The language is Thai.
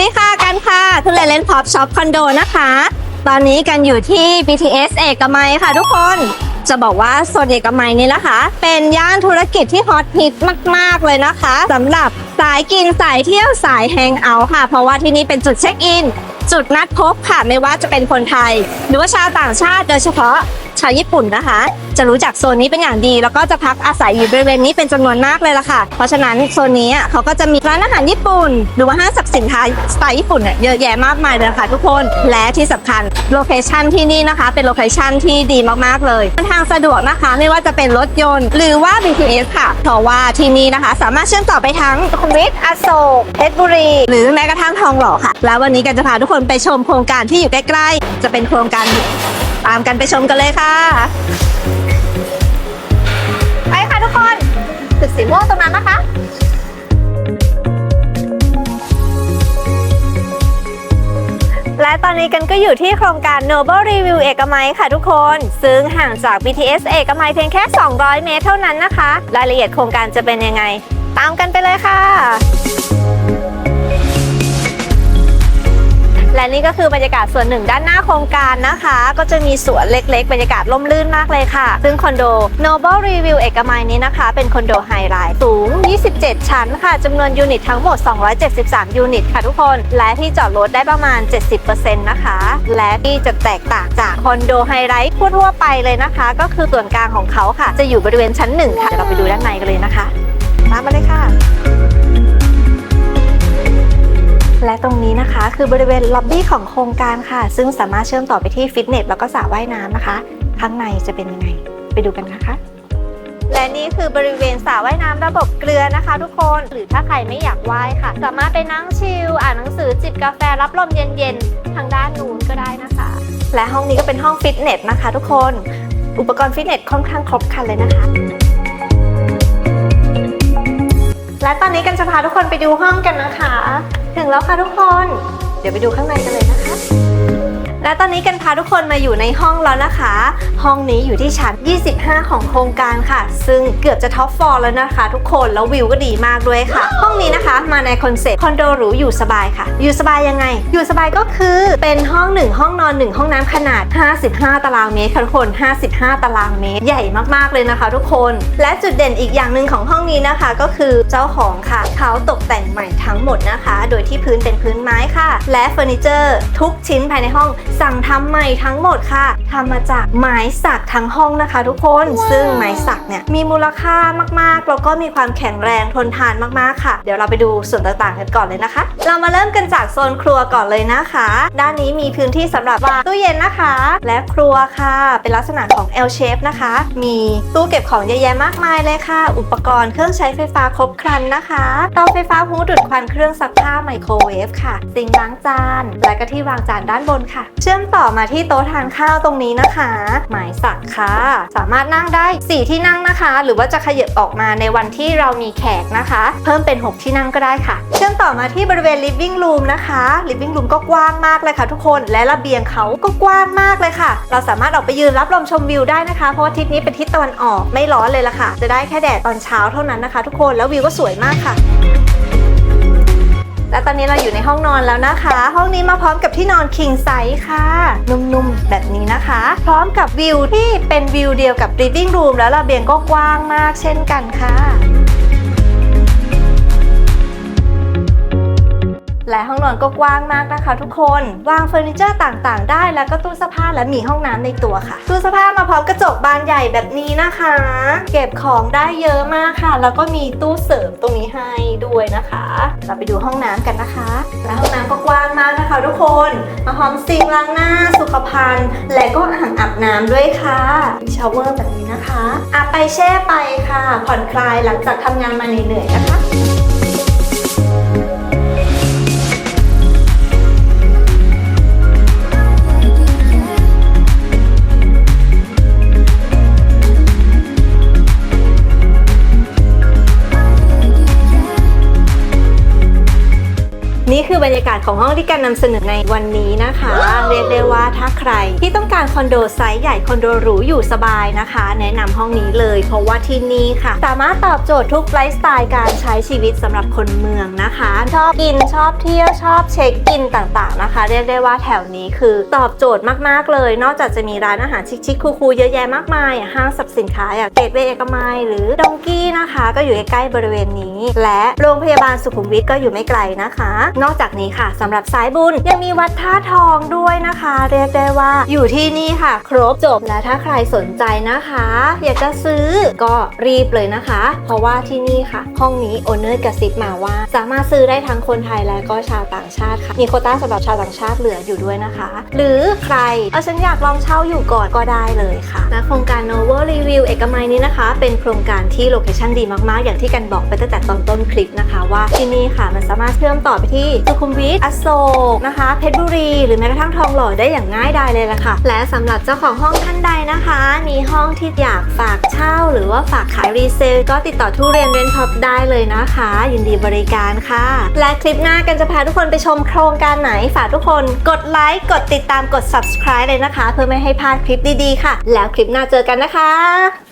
ดีค่ะกันค่ะคือเลเลนพ็อปช็อปคอนโดนะคะ ตอนนี้กันอยู่ที่ BTS เอกมัยค่ะทุกคน จะบอกว่าโซนเอกมัยนี่นะคะ เป็นย่านธุรกิจที่ฮอตฮิตมาก ๆ เลยนะคะสำหรับสายกินสายเที่ยวสายแฮงเอาท์ค่ะ เพราะว่าที่นี่เป็นจุดเช็คอิน จุดนัดพบค่ะไม่ว่าจะเป็นคนไทย หรือว่าชาวต่างชาติโดยเฉพาะชาวญี่ปุ่นนะคะ จะรู้จักโซนนี้เป็นอย่างดี แล้วก็จะพักอาศัยอยู่บริเวณนี้เป็นจำนวนมากเลยล่ะค่ะ เพราะฉะนั้นโซนนี้เขาก็จะมีร้านอาหารญี่ปุ่น หรือว่าห้างสรรพสินค้าสไตล์ญี่ปุ่นเนี่ยเยอะแยะมากมายเลยค่ะทุกคนและที่สำคัญโลเคชันที่นี่นะคะ เป็นโลเคชันที่ดีมากๆเลยเดินทางสะดวกนะคะ ไม่ว่าจะเป็นรถยนต์ หรือว่า BTS ค่ะเพราะว่าที่นี่นะคะ สามารถเชื่อมต่อไปทั้งสุขุมวิทอโศกเพชรบุรี หรือแม้กระทั่งทองหล่อค่ะ แล้ววันนี้กันจะพาทุกคนไปชมโครงการที่อยู่ใกล้ ๆ จะเป็นโครงการตามกันไปชมกันเลยค่ะ ไปค่ะทุกคนตึกสีม่วงตรงนั้นนะคะและตอนนี้กันก็อยู่ที่โครงการ Noble Review เอกมัยค่ะทุกคน ซึ่งห่างจาก BTS เอกมัยเพียงแค่ 200 เมตรเท่านั้นนะคะ รายละเอียดโครงการจะเป็นยังไง ตามกันไปเลยค่ะ และนี่ก็คือบรรยากาศส่วนหนึ่งด้านหน้าโครงการนะคะ ก็จะมีสวนเล็กๆ บรรยากาศร่มรื่นมากเลยค่ะ ซึ่งคอนโด Noble Review เอกมัยนี้นะคะ เป็นคอนโดไฮไลท์สูง 27 ชั้นค่ะจำนวนยูนิตทั้งหมด 273 ยูนิตค่ะทุกคน และที่จอดรถได้ประมาณ 70%นะคะ และที่จะแตกต่างจากคอนโดไฮไลท์ทั่วๆไปเลยนะคะ ก็คือส่วนกลางของเขาค่ะ จะอยู่บริเวณชั้นหนึ่งค่ะเดี๋ยวเราไปดูด้านในกันเลยนะคะ ตามมาเลยค่ะ ตรงนี้นะคะ คือบริเวณล็อบบี้ของโครงการค่ะ ซึ่งสามารถเชื่อมต่อไปที่ฟิตเนสแล้วก็สระว่ายน้ำนะคะ ข้างในจะเป็นยังไง ไปดูกันนะคะ และนี่คือบริเวณสระว่ายน้ำระบบเกลือนะคะ ทุกคนหรือถ้าใครไม่อยากว่ายค่ะ สามารถไปนั่งชิลอ่านหนังสือจิบกาแฟรับลมเย็นๆทางด้านนู้นก็ได้นะคะ และห้องนี้ก็เป็นห้องฟิตเนสนะคะ ทุกคนอุปกรณ์ฟิตเนสค่อนข้างครบครันเลยนะคะและตอนนี้กันจะพาทุกคนไปดูห้องกันนะคะ ถึงแล้วค่ะทุกคน เดี๋ยวไปดูข้างในกันเลยนะคะ และตอนนี้กันพาทุกคนมาอยู่ในห้องแล้วนะคะ ห้องนี้อยู่ที่ชั้น 25 ของโครงการค่ะ ซึ่งเกือบจะท็อปฟอร์แล้วนะคะ ทุกคนแล้ววิวก็ดีมากด้วยค่ะ ห้องนี้นะคะมาในคอนเซ็ปต์คอนโดหรูอยู่สบายค่ะ อยู่สบายยังไง อยู่สบายก็คือเป็นห้อง 1 ห้องนอน 1 ห้องน้ำขนาด 55 ตารางเมตรค่ะทุกคน 55 ตารางเมตร ใหญ่มากๆเลยนะคะ ทุกคน และจุดเด่นอีกอย่างหนึ่งของห้องนี้นะคะ ก็คือเจ้าของค่ะเขาตกแต่งใหม่ทั้งหมดนะคะ โดยที่พื้นเป็นพื้นไม้ค่ะ และเฟอร์นิเจอร์ทุกชิ้นภายในห้องสั่งทำใหม่ทั้งหมดค่ะทำมาจากไม้สักทั้งห้องนะคะ ทุกคน ซึ่งไม้สักเนี่ยมีมูลค่ามากๆ แล้วก็มีความแข็งแรงทนทานมากๆค่ะ เดี๋ยวเราไปดูส่วนต่างๆกันก่อนเลยนะคะ เรามาเริ่มกันจากโซนครัวก่อนเลยนะคะ ด้านนี้มีพื้นที่สำหรับวางตู้เย็นนะคะ และครัวค่ะ เป็นลักษณะของ L shape นะคะ มีตู้เก็บของเยอะแยะมากมายเลยค่ะ อุปกรณ์เครื่องใช้ไฟฟ้าครบครันนะคะเตาไฟฟ้าหูดูดควันเครื่องซักผ้าไมโครเวฟค่ะซิงค์ล้างจาน และก็ที่วางจานด้านบนค่ะเชื่อมต่อมาที่โต๊ะทานข้าวตรงนี้นะคะ หมายสักค่ะ สามารถนั่งได้ 4 ที่นั่งนะคะ หรือว่าจะขยับออกมาในวันที่เรามีแขกนะคะ เพิ่มเป็น 6 ที่นั่งก็ได้ค่ะ เชื่อมต่อมาที่บริเวณ living room นะคะ living room ก็กว้างมากเลยค่ะทุกคนและระเบียงเขาก็กว้างมากเลยค่ะ เราสามารถออกไปยืนรับลมชมวิวได้นะคะ เพราะว่าทิศนี้เป็นทิศตะวันออกไม่ร้อนเลยละค่ะ จะได้แค่แดดตอนเช้าเท่านั้นนะคะ ทุกคนแล้ววิวก็สวยมากค่ะ และตอนนี้เราอยู่ในห้องนอนแล้วนะคะ ห้องนี้มาพร้อมกับที่นอนคิงไซส์ค่ะ นุ่มๆ แบบนี้นะคะ พร้อมกับวิวที่เป็นวิวเดียวกับ living room แล้วระเบียงก็กว้างมากเช่นกันค่ะ และห้องนอนก็กว้างมากนะคะ ทุกคน วางเฟอร์นิเจอร์ต่างๆ ได้ แล้วก็ตู้เสื้อผ้าและมีห้องน้ำในตัวค่ะ ตู้เสื้อผ้ามาพร้อมกระจกบานใหญ่แบบนี้นะคะ เก็บของได้เยอะมากค่ะ แล้วก็มีตู้เสริมตรงนี้ให้ด้วยนะคะ เราไปดูห้องน้ำกันนะคะ และห้องน้ำก็กว้างมากนะคะ ทุกคน มาพร้อมซิงล้างหน้าสุขภัณฑ์ และก็อ่างอาบน้ำด้วยค่ะมีชาวเวอร์แบบนี้นะคะอาบไปแช่ไปค่ะ ผ่อนคลายหลังจากทำงานมาเหนื่อยๆนะคะ นี่คือบรรยากาศของห้องที่การนำเสนอในวันนี้นะคะ เรียกได้ว่าถ้าใครที่ต้องการคอนโดไซส์ใหญ่คอนโดหรูอยู่สบายนะคะ แนะนำห้องนี้เลย เพราะว่าที่นี่ค่ะ สามารถตอบโจทย์ทุกไลฟ์สไตล์การใช้ชีวิตสำหรับคนเมืองนะคะ ชอบกินชอบเที่ยวชอบเช็คอินต่างๆนะคะ เรียกได้ว่าแถวนี้คือตอบโจทย์มากๆเลย นอกจากจะมีร้านอาหารชิคๆคูลๆเยอะแยะมากมายห้างสรรพสินค้าอย่างเกตเวย์เอกมัยหรือดองกี้นะคะ ก็อยู่ใกล้ๆบริเวณนี้ และโรงพยาบาลสุขุมวิทก็อยู่ไม่ไกลนะคะนอกจากนี้ค่ะสำหรับสายบุญยังมีวัดท่าทองด้วยนะคะ เรียกได้ว่าอยู่ที่นี่ค่ะ ครบจบและถ้าใครสนใจนะคะ อยากจะซื้อก็รีบเลยนะคะ เพราะว่าที่นี่ค่ะ ห้องนี้โอนเนอร์กระซิบมาว่า สามารถซื้อได้ทั้งคนไทยและก็ชาวต่างชาติค่ะมีโคต้าสำหรับชาวต่างชาติเหลืออยู่ด้วยนะคะ หรือใครเออฉันอยากลองเช่าอยู่ก่อนก็ได้เลยค่ะและโครงการ Novo Review เอกมัยนี้นะคะ เป็นโครงการที่โลเคชั่นดีมากๆ อย่างที่กันบอกไปตั้งแต่ตอนต้นคลิปนะคะ ว่าที่นี่ค่ะมันสามารถเชื่อมต่อไปที่สุขุมวิทอโศกนะคะ เพชรบุรี หรือแม้กระทั่งทองหล่อได้อย่างง่ายดายเลยล่ะค่ะ และสำหรับเจ้าของห้องท่านใดนะคะ มีห้องที่อยากฝากเช่า หรือว่าฝากขายรีเซลก็ติดต่อทุเรียนเรนท็อปได้เลยนะคะ ยินดีบริการค่ะ และคลิปหน้ากันจะพาทุกคนไปชมโครงการไหนฝากทุกคนกดไลค์กดติดตามกด subscribe เลยนะคะ เพื่อไม่ให้พลาดคลิปดีๆค่ะ แล้วคลิปหน้าเจอกันนะคะ